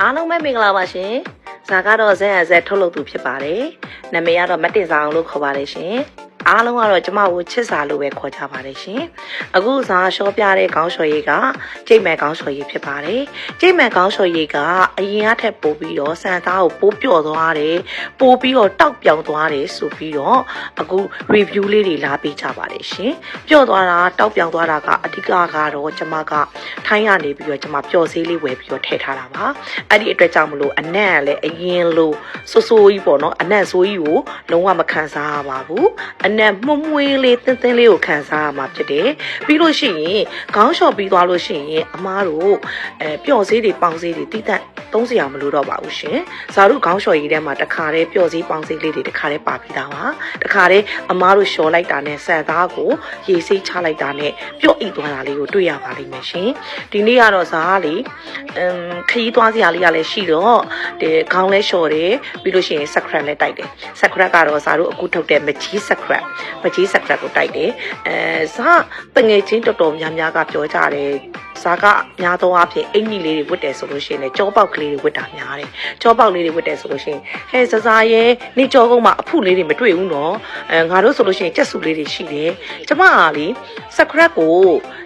အားလုံးပဲမင်္ဂလာပါရှင်။ဇာကတော့ဇက်အဇက်ထုတ်လုပ်သူဖြစ်ပါတယ်။နာမည်ကတော့မတ်တင်စာအောင်လို့ခေါ်ပါတယ်ရှင်။ အားလုံးကတော့ကျမကိုချစ်စာလို့ပဲခေါ်ကြပါတယ်ရှင်။အခုဇာရှောပြတဲ့ခေါင်းလျှော်ရည်ကကြိတ်မဲ့ခေါင်းလျှော်ရည်ဖြစ်ပါတယ်။ကြိတ်မဲ့ခေါင်းလျှော်ရည်ကအရင်ကထက်ပိုပြီးတော့စံသားကိုပိုးပြော့သွားတယ်။ပိုပြီးတော့တောက်ပြောင်သွားတယ်ဆိုပြီးတော့အခု review လေးတွေလာပေးကြပါတယ်ရှင်။ပြော့သွားတာတောက်ပြောင်သွားတာကအဓိကကတော့ကျမကထိုင်းရနေပြီးတော့ကျမပျော်စေးလေးဝယ်ပြီးတော့ထည့်ထားတာပါ။အဲ့ဒီအတွက်ကြောင့်မလို့အနံ့ကလည်းအရင်လိုဆိုးဆိုးကြီးပေါ့နော်အနံ့ဆိုးကြီးကိုလုံးဝမခံစားရပါဘူး။အနံ့မှုံမွေးလေးတင်းတင်းလေးကိုခံစားရမှာဖြစ်တယ်။ပြီးလို့ရှိရင်ခေါင်းလျှော်ပြီးသွားလို့ရှိရင်အမားတို့အဲပျော်စေးတွေပေါင်စေးတွေတိတက် သုံးစရာမလိုတော့ပါဘူးရှင်။ဇာတို့ခေါင်းလျှော်ရည်ထဲမှာတခါတည်းပျော်စေးပေါင်စေးလေးတွေတခါတည်းပါပြီးသားပါ။တခါတည်းအမားတို့လျှော်လိုက်တာနဲ့ဆန်သားကိုရေစိတ်ချလိုက်တာနဲ့ပျော့အိတ်သွားတာလေးကိုတွေ့ရပါလိမ့်မယ်ရှင်။ဒီနေ့ကတော့ဇာကလေအမ်ခရီးသွားစရာလေးကလည်းရှိတော့ဒီခေါင်းလဲလျှော်တယ်ပြီးလို့ရှိရင် secret လည်းတိုက်တယ်။ secret ကတော့ဇာတို့အခုထုတ်တဲ့မကြီး secret မကြီး secret ကိုတိုက်တယ်။အဲဇာတငယ်ချင်းတော်တော်များများကပြောကြတယ်ဇာကများသောအားဖြင့်အင်ကြီးလေးတွေဝတ်တယ်ဆိုလို့ရှိရင်လည်းကြောပေါက်ကလေးတွေဝတ်တာများတယ်။ကြောပေါက်လေးတွေဝတ်တယ်ဆိုလို့ရှိရင်ဟဲ့ဇဇာရဲ့နေကြောကုန်းမှာအဖုလေးတွေမတွေ့ဘူးနော်။အဲငါတို့ဆိုလို့ရှိရင်ကြက်စုလေးတွေရှိတယ်။ကျမကလေ secret ကို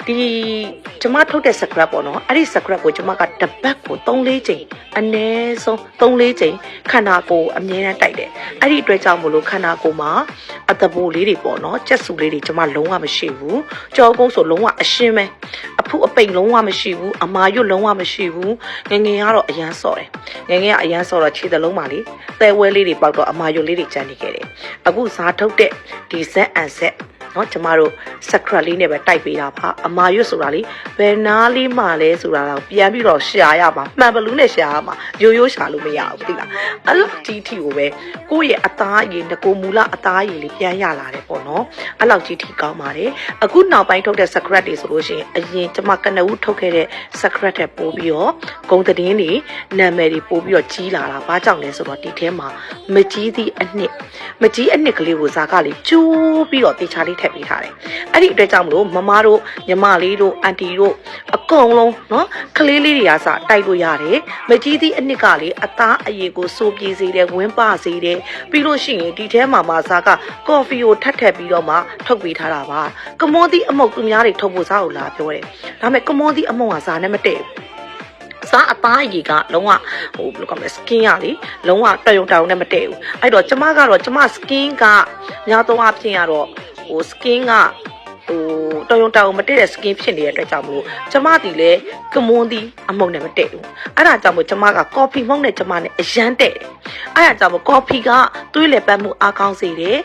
ဒီကျမထုတ်တဲ့ secret ပေါ့နော်။အဲ့ဒီ secret ကိုကျမကတပတ်ကို3-4ချိန်အနည်းဆုံး3-4ချိန်ခန္ဓာကိုယ်အမြဲတမ်းတိုက်တယ်။အဲ့ဒီအတွက်ကြောင့်မလို့ခန္ဓာကိုယ်မှာအတဘိုးလေးတွေပေါ့နော်။ကြက်စုလေးတွေကျမလုံးဝမရှိဘူး။ကြောကုန်းဆိုလုံးဝအရှင်းပဲ။အဖုအပိန်လုံးဝမရှိဘူး။အမာရွတ်လုံးဝမရှိဘူး။ငယ်ငယ်ကတော့အရန်စော့တယ်။ငယ်ငယ်ကအရန်စော့တော့ခြေသလုံးပါလေ။သဲဝဲလေးတွေပေါက်တော့အမာရွတ်လေးတွေကျန်နေခဲ့တယ်။အခုဇာထုတ်တဲ့ဒီဇက်အန်ဆက် နော်ကျမတို့ secret လေးနဲ့ပဲတိုက်ပေးတာပါအမာရွတ်ဆိုတာလေဘယ်နားလေးမှလဲဆိုတာတော့ပြန်ပြီးတော့ရှာရပါမှန်ဘလူးနဲ့ရှာရမှာရိုးရိုးရှာလို့မရဘူးသိလားအဲ့လိုကြီးထီကိုပဲကိုယ့်ရဲ့အသားအရည်ငကိုမူလအသားအရည်လေးပြန်ရလာတယ်ပေါ့နော်အဲ့လောက်ကြီးထီကောင်းပါတယ်အခုနောက်ပိုင်းထုတ်တဲ့ secret တွေဆိုလို့ရှိရင်အရင်ကျမကနဦးထုတ်ခဲ့တဲ့ secret တဲ့ပို့ပြီးတော့ဂုံသတင်းတွေနာမည်တွေပို့ပြီးတော့ကြီးလာတာဘာကြောင့်လဲဆိုတော့ဒီထဲမှာမကြီးသည့်အနှစ်မကြီးအနှစ်ကလေးကိုဇာကလေးကျိုးပြီးတော့တေချာလေးထည့်ပေးထားတယ်။အဲ့ဒီအတွက်ကြောင့်မလို့မမတို့ညီမလေးတို့အန်တီတို့အကုန်လုံးနော်ကလေးလေးတွေအားစတိုက်လို့ရတယ်။မကြီးသည့်အနှစ်ကလေအသားအရည်ကိုစိုးပြေစေတယ်ဝင်းပစေတယ်ပြီးလို့ရှိရင်ဒီထဲမှာမစားကကော်ဖီကိုထပ်ထပ်ပြီးတော့မှထုတ်ပေးထားတာပါ။ကမောသည့်အမုတ်သူများတွေထုတ်ဖို့စားကိုလာပြောတယ်။ဒါပေမဲ့ကမောသည့်အမုတ်ကစားနဲ့မတည့်ဘူး။စားအသားရည်ကလုံးဝဟိုဘယ်လိုကောင်းမလဲ skin ကလေလုံးဝတော်ရုံတောင်နဲ့မတည့်ဘူးအဲ့တော့ကျမကတော့ကျမ skin ကညာတော့အဖြစ်ရတော့ ဟို skin ကဟိုတော်ရုံတောင်မတည့်တဲ့ skin ဖြစ်နေတဲ့အတွက်ကြောင့်မလို့ကျမတီလည်းကမွန်းတီအမုံနဲ့မတည့်ဘူးအဲ့ဒါကြောင့်မို့ကျမက coffee မုံနဲ့ကျမနဲ့အရန်တည့်တယ်အဲ့ဒါကြောင့်မို့ coffee ကသွေးလေပတ်မှုအားကောင်းစေတယ်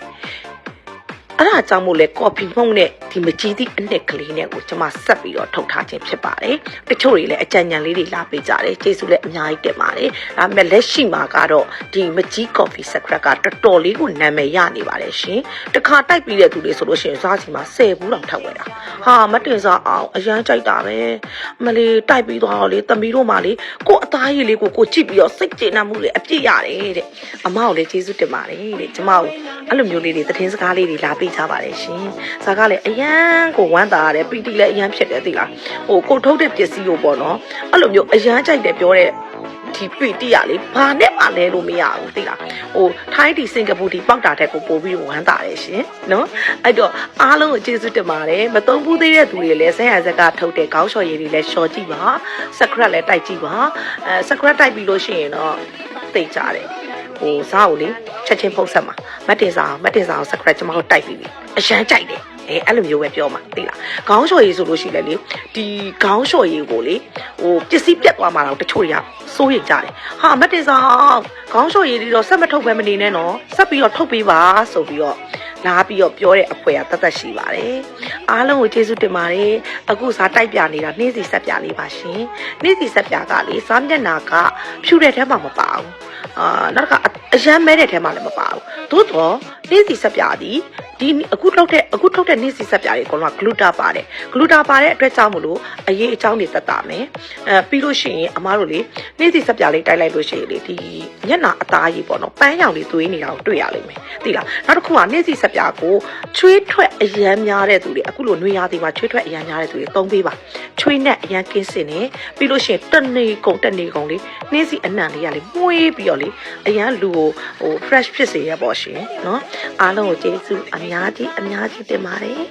အဲ့ဒါကြောင့်မို့လဲကော်ဖီမှုန့်နဲ့ဒီမကြီးသည့်အနှစ်ကလေးနဲ့ကိုကျွန်မဆက်ပြီးတော့ထုတ်ထားခြင်းဖြစ်ပါတယ်။တချို့တွေလည်းအကြံဉာဏ်လေးတွေလာပေးကြတယ်။ကျေးဇူးလည်းအများကြီးတင်ပါတယ်။ဒါပေမဲ့လက်ရှိမှာကတော့ဒီမကြီးကော်ဖီစကရက်ကတော်တော်လေးကိုနာမည်ရနေပါတယ်ရှင်။တခါတိုက်ပြီးတဲ့သူတွေဆိုလို့ရှိရင်စားစီမှာ10ဘူးတောင်ထပ်ဝယ်တာ။ ဟာမတင်စားအောင်အရန်ကြိုက်တာပဲ။မလေးတိုက်ပြီးသွားတော့လေတမီတို့မှလေကို့အသားရည်လေးကိုကိုကြည့်ပြီးတော့စိတ်ကျေနပ်မှုလေးအပြည့်ရတယ်တဲ့အမကိုလည်းကျေးဇူးတင်ပါတယ်တဲ့ကျမကိုအဲ့လိုမျိုးလေးတွေသတင်းစကားလေးတွေလာပေးကြပါတယ်ရှင်။ဇာကလည်းအရန်ကိုဝမ်းသာရတယ်ပီတိလည်းအရန်ဖြစ်တယ်သိလား။ဟိုကိုထုတ်တဲ့ပစ္စည်းကိုပေါ့နော်။အဲ့လိုမျိုးအရန်ကြိုက်တယ်ပြောတဲ့ ဒီပီတိရလေဘာနဲ့မှလဲလို့မရဘူးသိလားဟိုထိုင်းဒီစင်ကာပူဒီပေါက်တာတဲ့ကိုပို့ပြီးဝမ်းသာတယ်ရှင်နော်အဲ့တော့အားလုံးကိုကျေးဇူးတင်ပါတယ်မသုံးဘူးသေးတဲ့သူတွေလည်းဆက်ရဆက်ကထုတ်တဲ့ခေါင်းလျှော်ရည်တွေလည်းလျှော်ကြည့်ပါစကရက်လည်းတိုက်ကြည့်ပါအဲစကရက်တိုက်ပြီးလို့ရှိရင်တော့သိကြတယ်ဟိုစားကိုလေချက်ချင်းဖုတ်ဆက်မှာမတ်တင်စားမတ်တင်စားကိုစကရက်ကျွန်မတို့တိုက်ပြီးပြီအရန်ကြိုက်တယ်အဲအဲ့လိုမျိုးပဲပြောမှာသိလားခေါင်းလျှော်ရည်ဆိုလို့ရှိလဲလေဒီခေါင်းလျှော်ရည်ကိုလေဟိုပစ္စည်းပြတ်သွားမှာတော့တချို့တွေက စိုးရိမ်ကြတယ်ဟာမတ်တင်ဆောင်ခေါင်းလျှော်ရည်ဒီတော့ဆက်မထုတ်ပဲမနေနဲ့နော်ဆက်ပြီးတော့ထုတ်ပေးပါဆိုပြီးတော့လာပြီးတော့ပြောတဲ့အဖွဲကတသက်ရှိပါတယ်အားလုံးကိုကျေးဇူးတင်ပါတယ်အခုစားတိုက်ပြနေတာနှင်းစီဆက်ပြလေးပါရှင်နှင်းစီဆက်ပြကလေစားမျက်နာကဖြူတဲ့ထဲမှာမပါဘူးအာနောက်တစ်ခါအရမ်းမဲတဲ့ထဲမှာလည်းမပါဘူးသို့တော့နှင်းစီဆက်ပြသည် ဒီအခုထုတ်တဲ့အခုထုတ်တဲ့နေ့စီဆက်ပြားတွေအကုန်လုံးကဂလူတာပါတယ်ဂလူတာပါတဲ့အတွက်ကြောင့်မလို့အရေးအကြောင်းတွေသက်သာမယ်အဲပြီးလို့ရှိရင်အမားတို့လေနေ့စီဆက်ပြားလေးတိုက်လိုက်လို့ရှိရင်လေဒီညနာအသားကြီးပေါ့နော်ပန်းရောင်လေးသွေးနေတာကိုတွေ့ရလိမ့်မယ်သိလားနောက်တစ်ခုကနေ့စီဆက်ပြားကိုချွေးထွက်အရန်များတဲ့သူတွေအခုလိုနှွေရသေးမှာချွေးထွက်အရန်များတဲ့သူတွေသုံးပေးပါချွေးနဲ့အရန်ကင်းစင်နေပြီးလို့ရှိရင်တနေကုန်တနေကုန်လေးနေ့စီအနံလေးကလေမှုေးပြီးတော့လေအရန်လူကိုဟို fresh ဖြစ်စေရပေါ့ရှင်နော်အားလုံးကိုကျေးဇူးအမြကြီးအများကြီးတင်ပါတယ်